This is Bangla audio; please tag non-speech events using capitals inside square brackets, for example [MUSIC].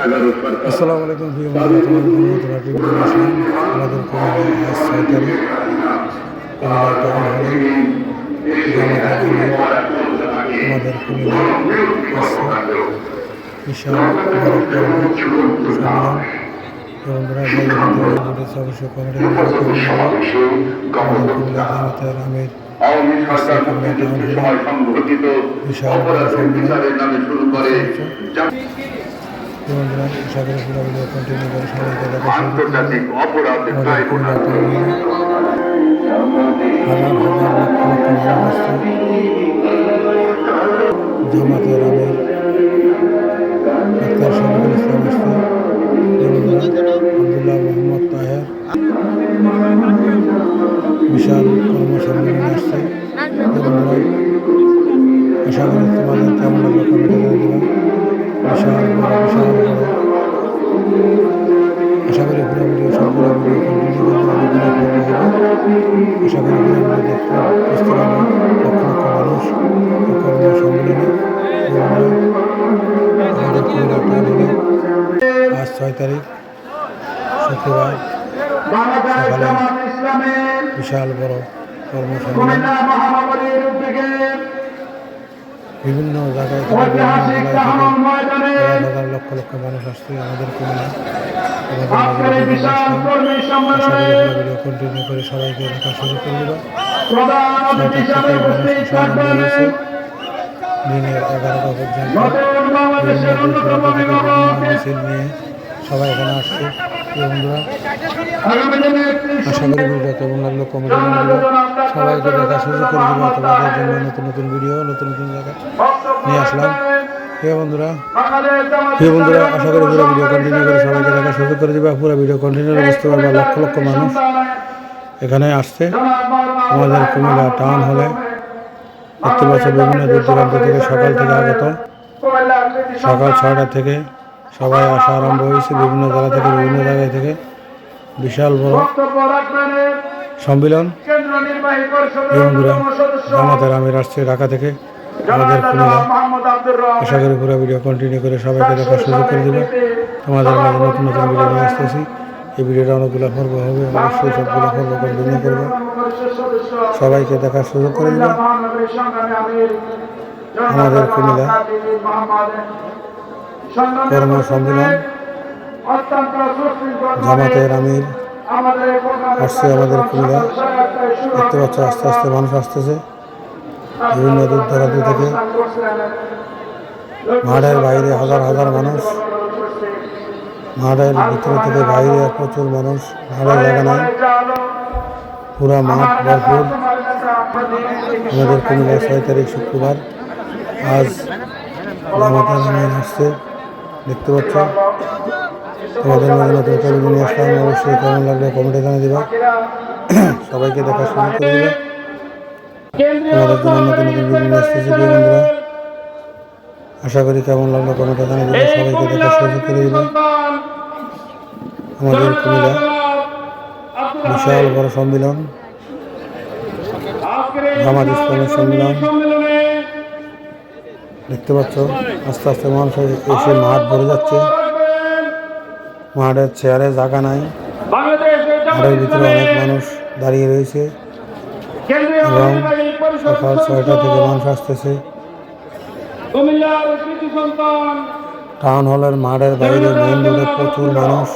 আসসালামু আলাইকুম আমাদের হলে। আমাদের বিশাল বন্ধুরা অবশ্যই কমেন্টে আমির বিশাল সম্মেলন। হচ্ছে। বন্ধুরা আশা করি পুরো ভিডিও কন্টিনিউ করে হবে। আন্তর্জাতিক অপরাধ ট্রাইব্যুনাল হাজার হাজার লক্ষ লক্ষ মানুষ আসছে ডাক্তার শরীফুল ইসলাম আবদুল্লাহ মোহাম্মদ তাহের বিশাল কর্মসম্মেলনে আসছে আশা করি তোমাদের কেমন লাগল কমেন্টে জানিয়ে আশা করি পুরো ভিডিও সবগুলো ভিডিও কন্টিনিউ করতে অনেকগুলো পর্ব হবে আশা করি পুরো ভিডিও দেখতে বুঝতে পারব লক্ষ লক্ষ মানুষ এই সম্মেলনে আমাদের কুমিল্লা টাউনে আজ ছয় তারিখ শুক্রবার সকালে বিশাল বড় কর্মসম্মেলন বিভিন্ন জায়গায় লক্ষ লক্ষ মানুষ আসছে আমাদের কন্টিনিউ করে সবাইকে দেখা শুরু করে দিনের এগারোটা পর্যন্ত মিছিল নিয়ে সবাই এখানে আসছে। আশা করি কেমন লাগল কমেন্ট সবাইকে দেখা সুযোগ করে দেবো তোমাদের জন্য নতুন নতুন ভিডিও নতুন নতুন জায়গা নিয়ে আসলাম। প্রিয় বন্ধুরা প্রিয় বন্ধুরা, আশা করি পুরো ভিডিও কন্টিনিউ করে সবাইকে দেখা সুযোগ করে দেবে। পুরো ভিডিও কন্টিনিউ বুঝতে পারবে লক্ষ লক্ষ মানুষ এখানে আসছে। আমাদের কুমিল্লা টাউন হলে দেখতে পাচ্ছ বিভিন্ন দূর দূরান্ত থেকে সকাল থেকে আগত। সকাল ছটা থেকে সবাই আসা আরম্ভ হয়েছে। বিভিন্ন জায়গা থেকে, বিভিন্ন জায়গায় থেকে বিশাল বড় সম্মেলন। বন্ধুরা জামাতের আমির আসছে ঢাকা থেকে। আমাদের আশা করি পুরো ভিডিও কন্টিনিউ করে সবাইকে দেখার সুযোগ করে দেবে। তোমাদের মাঝে নতুন নতুন ভিডিও নিয়ে আসতেছি। এই ভিডিওটা অনেকগুলো পর্ব হবে। অবশ্যই সবগুলো পর্ব কন্টিনিউ করব। সবাইকে দেখার সুযোগ করে দেবে। আমাদের কুমিল্লা কর্ম সম্মেলন, জামাতের আমির, আসছে আমাদের কুমিল্লা। দেখতে পাচ্ছ আস্তে আস্তে মানুষ আসতেছে। বিভিন্ন দূর দূরান্ত থেকে মাঠের বাইরে হাজার হাজার মানুষ। মাঠের ভিতরে থেকে বাইরে প্রচুর মানুষ মাঠের জায়গা নাই। পুরা মাঠ ভরপুর। আমাদের কুমিল্লা ছয় তারিখ শুক্রবার। আজ আমির আসছে। দেখতে পাচ্ছ তোমাদের মাঝে নতুন চ্যানেল নিয়ে আসলাম অবশ্যই কেমন লাগবে [CLEARS THROAT] কমেন্টে জানিয়ে দিবা। সবাইকে দেখা শুরু করে দিবে। তোমাদের জন্য নতুন নতুন ভিডিও নিয়ে আসতেছি বন্ধুরা আশা করি কেমন লাগল কমেন্টে জানিয়ে দিবে সবাইকে দেখা সুযোগ করে দিবে। আমাদের কুমিল্লা বিশাল বড় সম্মেলন ইসলামের সম্মেলন দেখতে পাচ্ছ আস্তে আস্তে মানুষ এসে মাঠ ভরে যাচ্ছে। মাঠের চেয়ারে জায়গা নাই মাঠের ভিতরে অনেক মানুষ দাঁড়িয়ে রয়েছে। এবং সকাল ছয়টা থেকে মানুষ আসতেছে। টাউন হলের মাঠের বাইরে মেইন রোডে প্রচুর মানুষ।